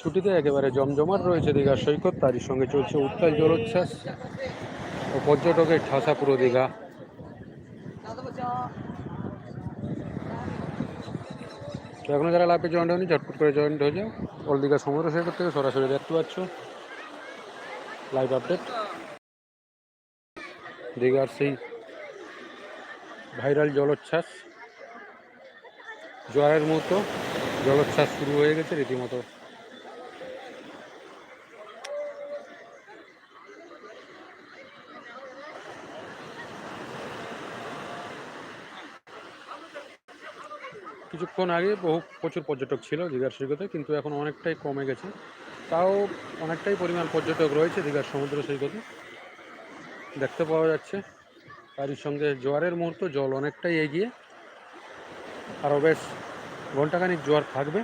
ছুটিতে একেবারে জমজমাট রয়েছে দীঘার সৈকত, তারই সঙ্গে চলছে উত্তাল জলোচ্ছ্বাস ও পর্যটকের ঠাসা পুরো দীঘা। তো এখনও যারা লাইভে জয়েন্ট হয়নি, ঝটপট করে জয়েন্ট হয়ে যাও। ওল দীঘা সমুদ্র সৈকত থেকে সরাসরি দেখতে পাচ্ছ। লাইভ আপডেট দীঘার সেই ভাইরাল জলোচ্ছ্বাস, জোয়ারের মতো জলোচ্ছ্বাস শুরু হয়ে গেছে রীতিমতো। কিছুক্ষণ আগে বহু প্রচুর পর্যটক ছিল দীঘার সৈকতে, কিন্তু এখন অনেকটাই কমে গেছে। তাও অনেকটাই পরিমাণ পর্যটক রয়েছে দীঘার সমুদ্র সৈকতে। দেখতে পাওয়া যাচ্ছে, তারই সঙ্গে জোয়ারের মুহূর্ত, জল অনেকটাই এগিয়ে। আরও বেশ ঘন্টাখানিক জোয়ার থাকবে।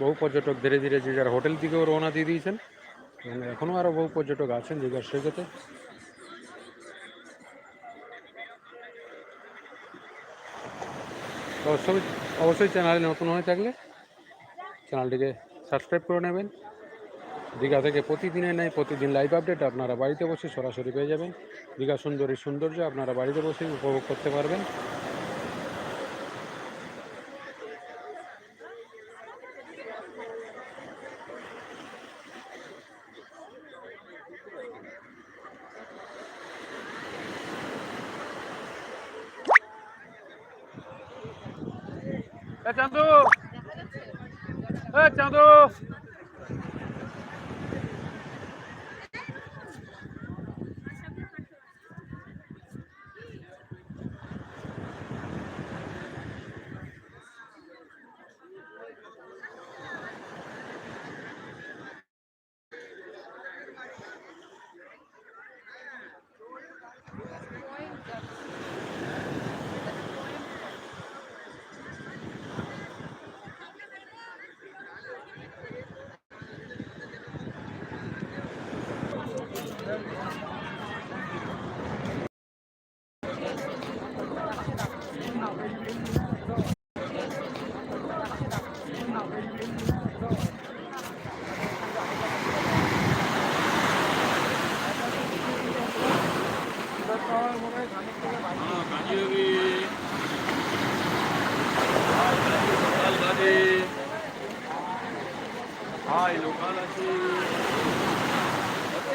বহু পর্যটক ধীরে ধীরে যে যার হোটেল দিকেও রওনা দিয়ে দিয়েছেন। এবং এখনও আরও বহু পর্যটক আছেন দীঘার সৈকতে। অবশ্যই অবশ্যই চ্যানেলে নতুন হয়ে থাকলে চ্যানেলটিকে সাবস্ক্রাইব করে নেবেন। দীঘা থেকে প্রতিদিনের নেয় প্রতিদিন লাইভ আপডেট আপনারা বাড়িতে বসে সরাসরি পেয়ে যাবেন। দীঘা সুন্দরী সৌন্দর্য আপনারা বাড়িতে বসে উপভোগ করতে পারবেন। এ চান্দু! Hi, Luca,